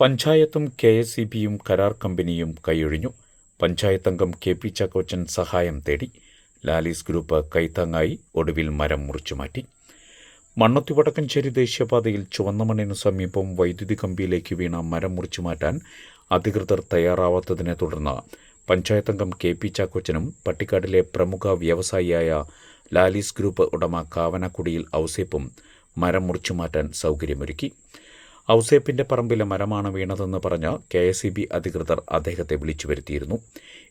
പഞ്ചായത്തും K S E ബിയും കരാർ കമ്പനിയും കൈയൊഴിഞ്ഞു. പഞ്ചായത്തംഗം കെ പി ചാക്കോച്ചൻ സഹായം തേടി ലാലീസ് ഗ്രൂപ്പ് കൈത്താങ്ങായി ഒടുവിൽ മരം മുറിച്ചുമാറ്റി മണ്ണത്തി വടക്കഞ്ചേരി ദേശീയപാതയിൽ ചുവന്ന മണ്ണിനു സമീപം വൈദ്യുതി കമ്പിയിലേക്ക് വീണ മരം മുറിച്ചുമാറ്റാൻ അധികൃതർ തയ്യാറാവാത്തതിനെ തുടർന്ന് പഞ്ചായത്തംഗം കെ പി ചാക്കോച്ചനും പട്ടിക്കാടിലെ പ്രമുഖ വ്യവസായിയായ ലാലീസ് ഗ്രൂപ്പ് ഉടമ കാവനക്കുടിയിൽ ഔസേപ്പും മരം മുറിച്ചുമാറ്റാൻ സൗകര്യമൊരുക്കി. ഔസേപ്പിന്റെ പറമ്പിലെ മരമാണ് വീണതെന്ന് പറഞ്ഞ് കെ എസ് ഇ ബി അധികൃതർ അദ്ദേഹത്തെ വിളിച്ചു വരുത്തിയിരുന്നു.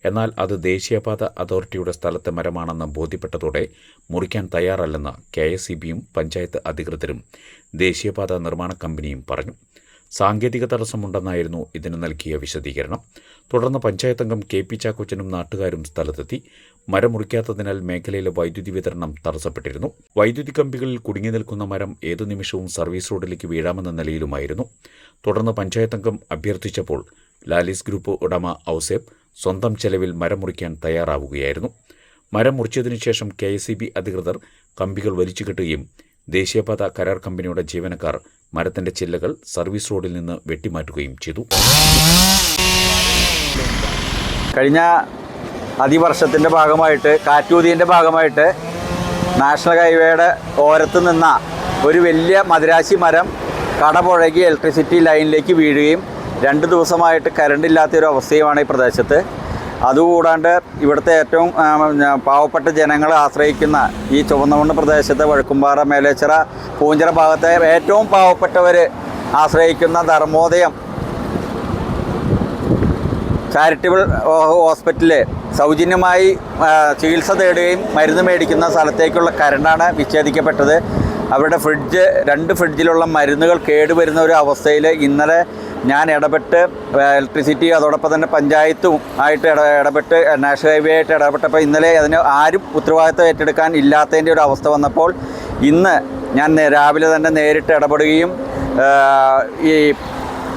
എന്നാൽ അത് ദേശീയപാത അതോറിറ്റിയുടെ സ്ഥലത്തെ മരമാണെന്ന് ബോധ്യപ്പെട്ടതോടെ മുറിക്കാൻ തയ്യാറല്ലെന്ന് കെ എസ് ഇ ബിയും പഞ്ചായത്ത് അധികൃതരും ദേശീയപാത നിർമ്മാണ കമ്പനിയും പറഞ്ഞു. സാങ്കേതിക തടസ്സമുണ്ടെന്നായിരുന്നു ഇതിന് നൽകിയ വിശദീകരണം. തുടർന്ന് പഞ്ചായത്തംഗം കെ പി ചാക്കോച്ചനും നാട്ടുകാരും സ്ഥലത്തെത്തി മരം മുറിക്കാത്തതിനാൽ മേഖലയിലെ വൈദ്യുതി വിതരണം തടസ്സപ്പെട്ടിരുന്നു. വൈദ്യുതി കമ്പികളിൽ കുടുങ്ങി നിൽക്കുന്ന മരം ഏതു നിമിഷവും സർവീസ് റോഡിലേക്ക് വീഴാമെന്ന നിലയിലുമായിരുന്നു. തുടർന്ന് പഞ്ചായത്ത് അംഗം അഭ്യർത്ഥിച്ചപ്പോൾ ലാലിസ് ഗ്രൂപ്പ് ഉടമ ഔസേബ് സ്വന്തം ചെലവിൽ മരം മുറിക്കാൻ തയ്യാറാവുകയായിരുന്നു. മരം മുറിച്ചതിനു ശേഷം കെ എസ് ബി അധികൃതർ കമ്പികൾ വലിച്ചു കെട്ടുകയും ദേശീയപാത കരാർ കമ്പനിയുടെ ജീവനക്കാർ മരത്തിന്റെ ചില്ലകൾ സർവീസ് റോഡിൽ നിന്ന് വെട്ടിമാറ്റുകയും ചെയ്തു. കഴിഞ്ഞ അതിവർഷത്തിന്റെ ഭാഗമായിട്ട് കാറ്റൂതിന്റെ ഭാഗമായിട്ട് നാഷണൽ ഹൈവേയുടെ ഓരത്ത് നിന്ന ഒരു വലിയ മദ്രാശി മരം കടപുഴകി ഇലക്ട്രിസിറ്റി ലൈനിലേക്ക് വീഴുകയും രണ്ട് ദിവസമായിട്ട് കരണ്ട് ഇല്ലാത്തൊരു അവസ്ഥയുമാണ് ഈ പ്രദേശത്ത്. അതുകൂടാണ്ട് ഇവിടുത്തെ ഏറ്റവും പാവപ്പെട്ട ജനങ്ങളെ ആശ്രയിക്കുന്ന ഈ ചുവന്നമണ്ണ് പ്രദേശത്തെ വഴുക്കുംപാറ മേലേച്ചിറ പൂഞ്ചിറ ഭാഗത്തെ ഏറ്റവും പാവപ്പെട്ടവർ ആശ്രയിക്കുന്ന ധർമ്മോദയം ചാരിറ്റബിൾ ഹോസ്പിറ്റലിൽ സൗജന്യമായി ചികിത്സ തേടുകയും മരുന്ന് മേടിക്കുന്ന സ്ഥലത്തേക്കുള്ള കരണ്ടാണ് വിച്ഛേദിക്കപ്പെട്ടത്. അവരുടെ ഫ്രിഡ്ജ് രണ്ട് ഫ്രിഡ്ജിലുള്ള മരുന്നുകൾ കേടുവരുന്ന ഒരു അവസ്ഥയിൽ ഇന്നലെ ഞാൻ ഇടപെട്ട് ഇലക്ട്രിസിറ്റി അതോടൊപ്പം തന്നെ പഞ്ചായത്തും ആയിട്ട് ഇട ഇടപെട്ട് നാഷണൽ ഹൈവേ ആയിട്ട് ഇടപെട്ടപ്പോൾ ഇന്നലെ അതിന് ആരും ഉത്തരവാദിത്തം ഏറ്റെടുക്കാൻ ഇല്ലാത്തതിന്റെ ഒരു അവസ്ഥ വന്നപ്പോൾ ഇന്ന് ഞാൻ രാവിലെ തന്നെ നേരിട്ട് ഇടപെടുകയും ഈ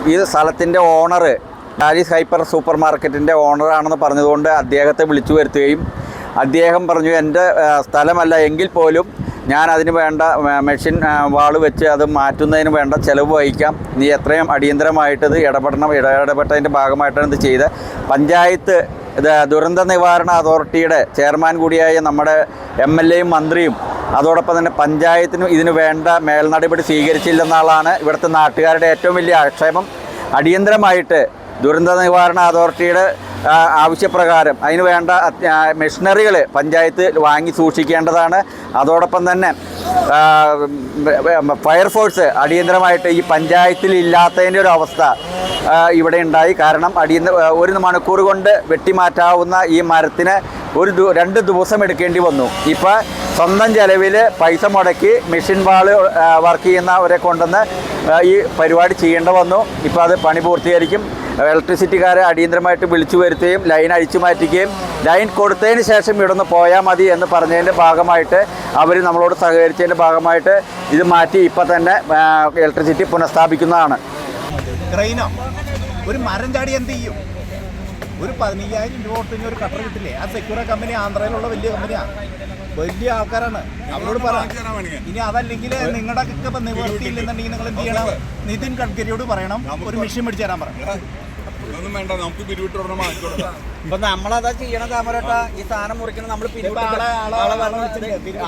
ഈ സ്ഥലത്തിന്റെ ഓണർ ഡാലിസ് ഹൈപ്പർ സൂപ്പർ മാർക്കറ്റിന്റെ ഓണറാണെന്ന് പറഞ്ഞതുകൊണ്ട് അദ്ദേഹത്തെ വിളിച്ചു വരുത്തുകയും അദ്ദേഹം പറഞ്ഞു എന്റെ സ്ഥലമല്ല എങ്കിൽ പോലും ഞാൻ അതിന് വേണ്ട മെഷീൻ വാൾ വെച്ച് അത് മാറ്റുന്നതിന് വേണ്ട ചിലവ് വഹിക്കാം. നീ എത്രയും അടിയന്തരമായിട്ട് ഇത് ഇടപെടണം ഇടപെട്ടതിന്റെ ഭാഗമായിട്ടാണ് ഇത് ചെയ്ത് പഞ്ചായത്ത് ഇത് ദുരന്ത നിവാരണ അതോറിറ്റിയുടെ ചെയർമാൻ കൂടിയായ നമ്മുടെ എം എൽ എയും മന്ത്രിയും അതോടൊപ്പം തന്നെ പഞ്ചായത്തിനും ഇതിന് വേണ്ട മേൽനടപടി സ്വീകരിച്ചില്ലെന്നാളാണ് ഇവിടുത്തെ നാട്ടുകാരുടെ ഏറ്റവും വലിയ ആക്ഷേപം. അടിയന്തരമായിട്ട് ദുരന്ത നിവാരണ അതോറിറ്റിയുടെ ആവശ്യപ്രകാരം അതിന് വേണ്ട മെഷീനറികൾ പഞ്ചായത്ത് വാങ്ങി സൂക്ഷിക്കേണ്ടതാണ്. അതോടൊപ്പം തന്നെ ഫയർഫോഴ്സ് അടിയന്തരമായിട്ട് ഈ പഞ്ചായത്തിൽ ഇല്ലാത്തതിന്റെ ഒരു അവസ്ഥ ഇവിടെ ഉണ്ടായി. കാരണം അടിയന്തര ഒരു മണിക്കൂർ കൊണ്ട് വെട്ടിമാറ്റാവുന്ന ഈ മരത്തിന് ഒരു രണ്ട് ദിവസം എടുക്കേണ്ടി വന്നു. ഇപ്പോൾ സ്വന്തം ചെലവിൽ പൈസ മുടക്കി മെഷീൻ വാൾ വർക്ക് ചെയ്യുന്നവരെ കൊണ്ടുവന്ന് ഈ പരിപാടി ചെയ്യേണ്ട വന്നു. ഇപ്പോൾ അത് പണി പൂർത്തീകരിക്കും. ഇലക്ട്രിസിറ്റിക്കാരെ അടിയന്തരമായിട്ട് വിളിച്ചു വരുത്തുകയും ലൈൻ അഴിച്ചു മാറ്റുകയും ലൈൻ കൊടുത്തതിന് ശേഷം ഇവിടുന്ന് പോയാൽ മതി എന്ന് പറഞ്ഞതിന്റെ ഭാഗമായിട്ട് അവർ നമ്മളോട് സഹകരിച്ചതിന്റെ ഭാഗമായിട്ട് ഇത് മാറ്റി ഇപ്പം തന്നെ ഇലക്ട്രിസിറ്റി പുനഃസ്ഥാപിക്കുന്നതാണ്. ക്രെയിനോ ഒരു മരം ചാടി എന്ത് ചെയ്യും? ഒരു പതിനയ്യായിരം രൂപ കൊടുത്ത് ഒരു കട്ടർ കിട്ടില്ലേ? ആ സെക്യൂറ കമ്പനി ആന്ധ്രയിലുള്ള വലിയ കമ്പനിയാണ് വലിയ ആൾക്കാരാണ്. അവരോട് പറ. ഇനി അതല്ലെങ്കിൽ നിങ്ങളുടെ നിവൃത്തിയില്ലെന്നുണ്ടെങ്കിൽ നിവർത്തിയില്ലെന്നുണ്ടെങ്കിൽ നിങ്ങൾ എന്ത് ചെയ്യണം? നിതിൻ ഗഡ്കരിയോട് പറയണം. ഒരു മെഷീൻ മേടിച്ചു തരാൻ പറയണം ഇതൊന്നും വേണ്ട നമുക്ക് പിരിവിട്ട് ഉടനെ നമ്മളതാ ചെയ്യണ താമരട്ടാ ഈ സാധനം മുറിക്കണം നമ്മൾ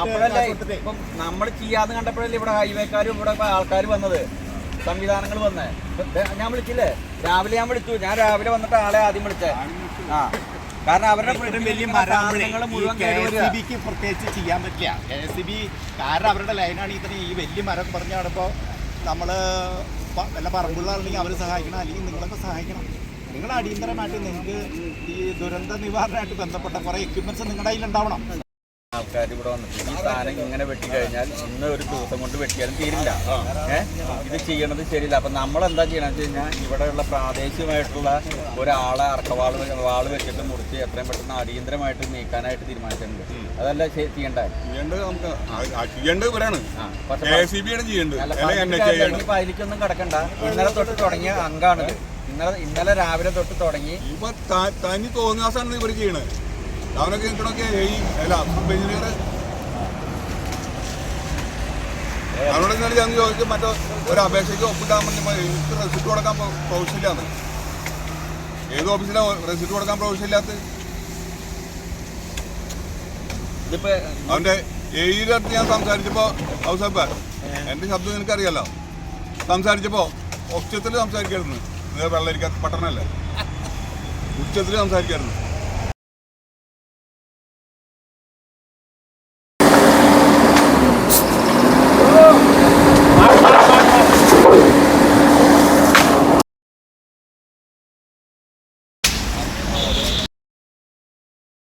അപ്പോഴല്ലേ ഇപ്പം നമ്മൾ ചെയ്യാന്ന് കണ്ടപ്പോഴല്ലേ ഇവിടെ ഹൈവേക്കാരും ഇവിടെ ആൾക്കാർ വന്നത് സംവിധാനങ്ങൾ വന്നേ. ഞാൻ വിളിച്ചില്ലേ? രാവിലെ ഞാൻ വിളിച്ചു ഞാൻ രാവിലെ വന്നിട്ട് ആളെ ആദ്യം വിളിച്ചേ. ആ കാരണം അവരുടെ വലിയ പ്രത്യേകിച്ച് ചെയ്യാൻ പറ്റില്ല. കെ എസ് ബി കാരണം അവരുടെ ലൈനാണ് ഇത്രയും ഈ വലിയ മരം പറഞ്ഞു നടപ്പോൾ നമ്മൾ വല്ല പറമ്പുള്ളതാണെങ്കിൽ അവർ സഹായിക്കണം അല്ലെങ്കിൽ നിങ്ങളൊക്കെ സഹായിക്കണം. നിങ്ങൾ അടിയന്തരമായിട്ട് നിങ്ങൾക്ക് ഈ ദുരന്ത നിവാരണമായിട്ട് ബന്ധപ്പെട്ട കുറേ എക്യുപ്മെന്റ്സ് നിങ്ങളുടെ കയ്യിൽ ഉണ്ടാവണം ആൾക്കാർ ഇവിടെ വന്നിട്ട് ഈ സാധനം ഇങ്ങനെ വെട്ടിക്കഴിഞ്ഞാൽ ഇന്ന് ഒരു ദിവസം കൊണ്ട് വെട്ടിയാലും തീരില്ല. ഏഹ് ഇത് ചെയ്യണത് ശരിയില്ല. അപ്പം നമ്മൾ എന്താ ചെയ്യണമെന്ന് വെച്ച് കഴിഞ്ഞാൽ ഇവിടെയുള്ള പ്രാദേശികമായിട്ടുള്ള ഒരാളെ അർക്കവാൾ വാൾ വെച്ചിട്ട് മുറിച്ച് എത്രയും പെട്ടെന്ന് അടിയന്തരമായിട്ട് നീക്കാനായിട്ട് തീരുമാനിച്ചിട്ടുണ്ട്. അതല്ല ചെയ്യേണ്ടത് അതിലേക്കൊന്നും കിടക്കണ്ട. ഇന്നലെ തൊട്ട് തുടങ്ങിയ അങ്കാണിത്. ഇന്നലെ ഇന്നലെ രാവിലെ തൊട്ട് തുടങ്ങി. ഇപ്പൊ തനി തോന്നാസാണ് ഇവർ ചെയ്യണത് രാവിലെ കേൾക്കണൊക്കെ ഈ അല്ല സൂപ്പർ എഞ്ചിനീയർ ഇന്നലെ ഞാൻ ചോദിച്ചു മറ്റോ ഒരു അപേക്ഷയ്ക്ക് ഒപ്പിട്ടാൻ വേണ്ടി എനിക്ക് റെസിപ്റ്റ് കൊടുക്കാൻ പ്രൊവിഷനില്ലാന്ന് ഏത് ഓഫീസിലാണ് റെസിപ്റ്റ് കൊടുക്കാൻ പ്രൊവിഷനില്ലാത്ത അവന്റെ ഏഴിയുടെ അടുത്ത് ഞാൻ സംസാരിച്ചപ്പോ ഔസപ്പ എന്റെ ശബ്ദം നിനക്കറിയാലോ? സംസാരിച്ചപ്പോ ഉച്ചത്തിൽ സംസാരിക്കായിരുന്നു. ഇത് വെള്ളരിക്ക പട്ടണല്ലേ ഉച്ചത്തിൽ സംസാരിക്കായിരുന്നു.